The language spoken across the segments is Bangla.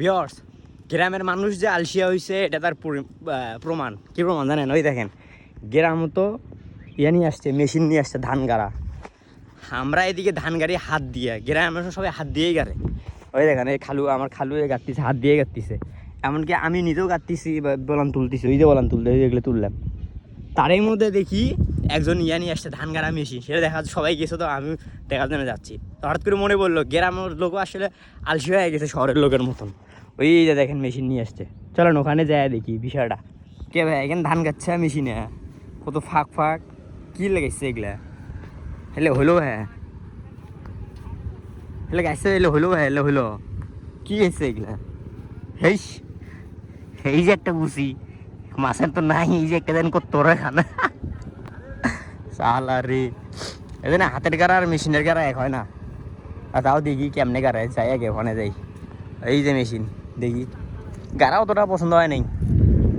ভিওর্স গ্রামের মানুষ যে আলসিয়া হয়েছে এটা তার প্রমাণ। কি প্রমাণ জানেন? ওই দেখেন, গ্রাম তো ইয়ে নিয়ে আসছে, মেশিন নিয়ে আসছে, ধান গাড়া। আমরা এদিকে ধান গাড়ি হাত দিয়ে, গ্রামের মানুষ সবাই হাত দিয়েই গাড়ে। ওই দেখেন, এই খালু, আমার খালু গাড়তিছে হাত দিয়ে গাড়তিছে এমনকি আমি নিজেও গাড়তিছি বলান তুলতেছি, ওই যে বলান তুলতে যেগুলো তুললাম। তারই মধ্যে দেখি একজন ইয়া নিয়ে আসছে, ধান গাড়া মেশিন। সেটা দেখা সবাই গেছে, তো আমি দেখার জন্য যাচ্ছি। হঠাৎ করে মনে পড়ল, গ্রামের লোকও আসলে আলসি হয়ে গেছে শহরের লোকের মতন। ওই যে দেখেন মেশিন নিয়ে আসছে। চলেন ওখানে যায় দেখি বিষয়টা। কে ভাই, এখানে ধান গাচ্ছে মেশিনে কত ফাঁক ফাঁক। কি লাগাইছে এগুলা? হেলে হলো হ্যাঁ হেলে গাইছে এলে হলো হ্যাঁ এলে হলো। কি গাইছে এগুলা? হেইস। এই যে একটা গুছি মাছের তো নাই, এই যে একটা দিন করতো ওরা খানা। সালা রে এখানে হাতের গাড়া আর মেশিনের গাড়া এক হয় না। আর তাও দেখি কেমনে গাড়ায় যাই আগে ওখানে যাই। এই যে মেশিন, দেখি। গাড়া অতটা পছন্দ হয় নাই।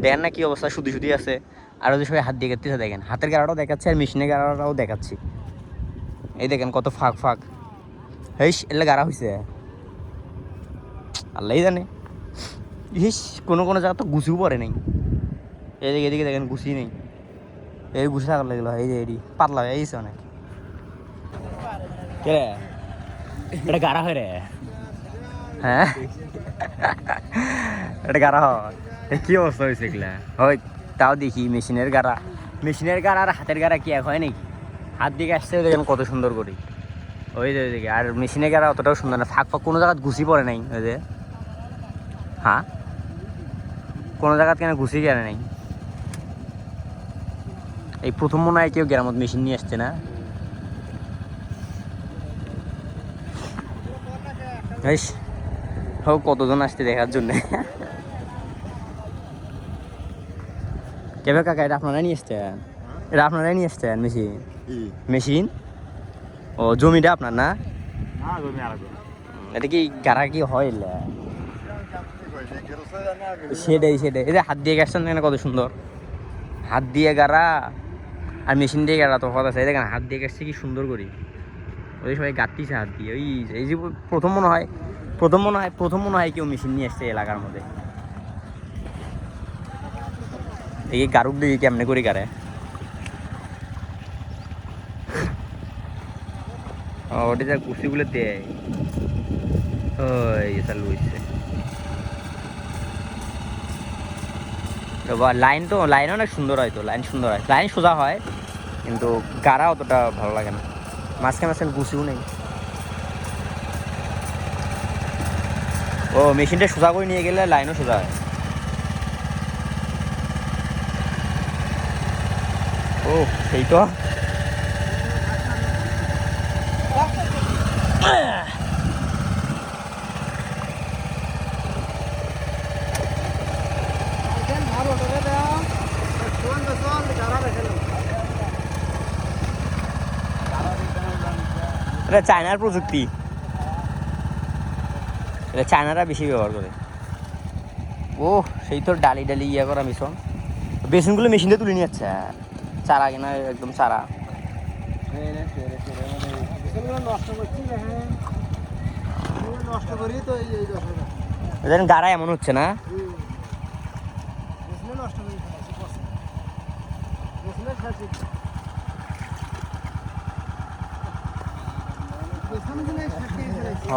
দেখেন না কি অবস্থা শুধু শুধু আছে। আর ওদের সবাই হাত দিয়ে কাটতেছে দেখেন। হাতের গাড়াটাও দেখাচ্ছে আর মেশিনের গাড়াটাও দেখাচ্ছি। এই দেখেন কত ফাঁক ফাঁক। হেস এলে গাড়া হয়েছে আল্লাহ জানে। ইস কোনো কোনো জায়গা তো গুছিও পড়ে নাই। এদিকে এদিকে দেখেন গুছি নেই। এই গুছি থাকার লাগল এই যে এডি পাতলা হয়ে গেছে অনেক। কে রে? এটা গাড়া হয় রে। হ্যাঁ? এটা গাড়া হয়। কি অবস্থা হয়েছে এগুলা? হয় তাও দেখি মেশিনের গাড়া। মেশিনের গাড়া আর হাতের গাড়া কি এক হয় নাকি? হাত দিকে আসছে দেখেন কত সুন্দর করি। ওই যে ওইদিকে আর মেশিনের গাড়া অতটাও সুন্দর না। ফাঁক ফাঁক কোনো জায়গায় গুছি পড়ে নাই ওই যে। হ্যাঁ? কোনো জায়গাত কেন ঘুষি কেন নাই? এই প্রথম মনে হয় কেউ গ্রামত মেশিন নিয়ে আসছে না। বেশ হোক কতজন আসছে দেখার জন্য। কেবে কাকা এটা আপনারাই নিয়ে এসছেন এটা আপনারাই নিয়ে এসছেন মেশিন? মেশিন? ও জমিটা আপনার না? এটা কি গাড়া কি হয় সেটাই সেটাই। যে হাত দিয়ে গেছেন কত সুন্দর। হাত দিয়ে গাড়া? আর মেশিন দিয়ে গাড়া তো আছে। এই দেখেন, হাত দিয়ে গেছে, কি সুন্দর করি। ওই সবাই গাঁতিছে হাত দিয়ে। ওই এই যে প্রথম মনে হয়, প্রথম মনে হয়, প্রথম মনে হয় কেউ মেশিন নিয়ে এসছে এলাকার মধ্যে। এই গারুক দিয়ে কেমনে করে গাড়ে ওটা যা কুসিগুলো দেয়। ওই চালু হয়েছে তো লাইন তো লাইন অনেক সুন্দর হয় তো লাইন সুন্দর হয়। লাইন সোজা হয়, কিন্তু গাড়া অতটা ভালো লাগে না। মাঝখানে মাঝখানে গুছিও নেই। ও, মেশিনটা সোজা করে নিয়ে গেলে লাইনও সোজা হয়। ও, সেই তো। এটা চায়নার প্রযুক্তি। এটা চায়নারা বেশি ব্যবহার করে। ও সেই তোর ডালি ডালি ইয়ে করা মিশন বেসনগুলো মেশিনটা তুলে নিয়ে যাচ্ছে। চারা কিনা, একদম চারা। গাড়া এমন হচ্ছে না? নষ্ট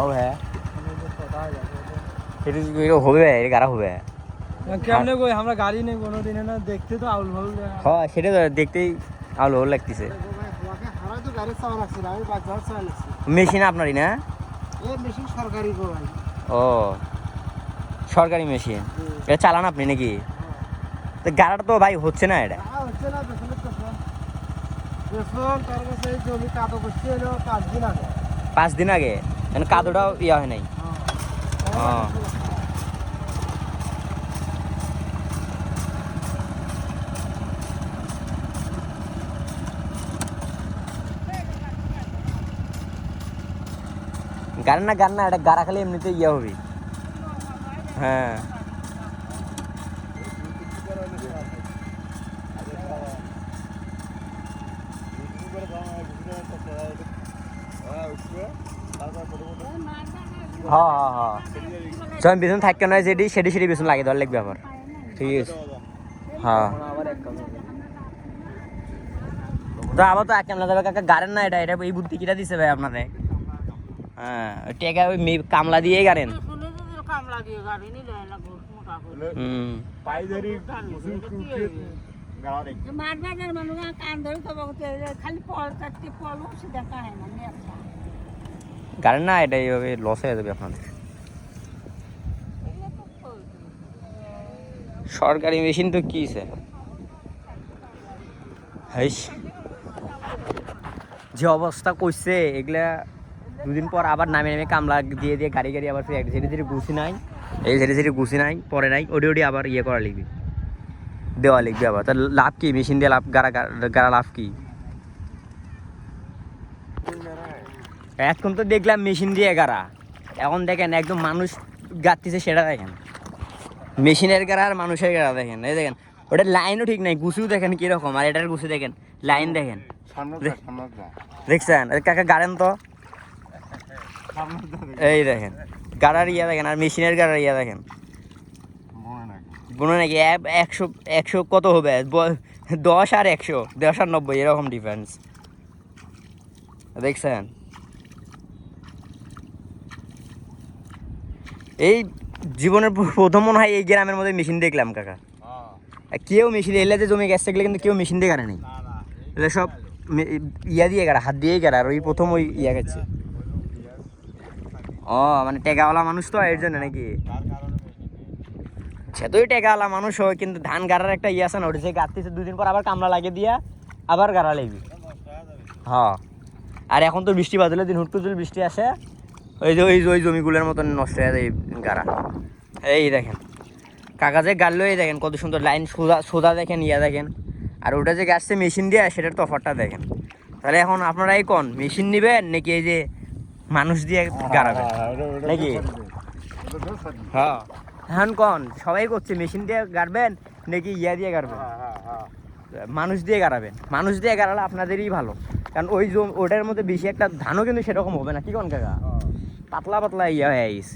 হ্যাঁ এটা হবে এটা গাড়া হবে কেমনে কই আমরা গাড়ি নেই কোনো দিনে না দেখতে তো আউল ভাউল হ্যাঁ সেটা তো দেখতেই আলো ভালো লাগতেছে মেশিন আপনারই না সরকারি ও সরকারি মেশিন এটা চালান আপনি নাকি তো গাড়াটা তো ভাই হচ্ছে না এটা হচ্ছে না জমি কাদো করছে পাঁচ দিন আগে পাঁচ দিন আগে। কেন কাদোটাও ইয়া হয় নাই। গান না গান না এটা গাড়া খালি এমনিতে ইয়া হবে। হ্যাঁ। হ্যাঁ হ্যাঁ হ্যাঁ। যখন বেতন থাকবে না যেটি সেটি সেটি লাগে দেওয়ার লাগবে আবার। ঠিক আছে। হ্যাঁ। তো আবার তো কামলা দেবে কাকা গাড়েন না এটা এটা এই বুদ্ধি কিটা দিছে ভাই আপনাদের হ্যাঁ টেকা ওই কামলা গাড়েন। দিয়ে গাড়ি নিলে না মোটা করে হুম বাজার মানুষ কান খালি না গাড়েন না, এটা এইভাবে লস হয়ে যাবে আপনাদের। সরকারি মেশিন তো কি যে অবস্থা করছে এগুলা দুদিন পর আবার নামে নামে কামলা দিয়ে দিয়ে গাড়ি গাড়ি আবার ফিরে ধীরে ধীরে গুছি নাই এই ধীরে ধীরে গুছি নাই পরে নাই ওটি ওটি আবার ইয়ে করা লিখবি। দেওয়া লিখবি আবার। তার লাভ কি? মেশিন দিয়ে লাভ গাড়া গাড়া লাভ কি? এখন তো দেখলাম মেশিন দিয়ে গাড়া। এখন দেখেন একদম মানুষ গাড়তেছে সেটা দেখেন। মেশিনের গাড়া আর মানুষের গাড়া দেখেন এই দেখেন। ওটা লাইনও ঠিক নাই গুছিও দেখেন কীরকম আর এটার গুছি দেখেন লাইন দেখেন। দেখছেন? কাকা গাড়েন তো। এই দেখেন গাড়ার ইয়া দেখেন আর মেশিনের গাড়ার ইয়া দেখেন। মনে নাকি এক- একশো একশো কত হবে? দশ আর একশো দশ আর নব্বই এরকম ডিফারেন্স দেখছেন? এই জীবনের প্রথম মনে হয় এই গ্রামের মধ্যে মেশিন দেখলাম কাকা। হ্যাঁ। কেউ মেশিন এলে যে জমি গেছে গেলে কিন্তু কেউ মেশিন দিয়ে গাড়ে নেই সব ইয়া দিয়ে গাড়া হাত দিয়েই গাড়া আর ওই প্রথম ওই ইয়া গেছে। ও মানে টেকাওয়ালা মানুষ তো এর জন্য নাকি? সে তোই টেকাওয়ালা মানুষ হয় কিন্তু ধান গাড়ার একটা ইয়ে আছে না ওটা সে গাড়তেছে দুদিন পর আবার কামলা লাগিয়ে দিয়া আবার গাড়া লাগবি। হ্যাঁ আর এখন তো বৃষ্টি বাদলে দিন যদি বৃষ্টি আসে ওই যে ওই যে ওই জমিগুলোর মতন নষ্ট হয়ে যায় গাড়া। এই দেখেন কাকা যে গাড়লো এই দেখেন কত সুন্দর লাইন সোজা সোজা দেখেন ইয়া দেখেন। আর ওটা যে গাছছে মেশিন দিয়ে সেটার তফাতটা দেখেন। তাহলে এখন আপনারাই কোন মেশিন নেবেন নাকি এই যে মানুষ দিয়ে গাড়াবেন? নাকি? হ্যাঁ। এখন কোন সবাই করছে মেশিন দিয়ে গাড়বেন নাকি ইয়া দিয়ে গাড়বেন? মানুষ দিয়ে গাড়াবেন। মানুষ দিয়ে গাড়ালে আপনাদেরই ভালো। কারণ ওই জম ওটার মধ্যে বেশি একটা ধানও কিন্তু সেরকম হবে না। কি কোন কাকা? পাতলা পাতলা ইয়া হয়ে গেছে।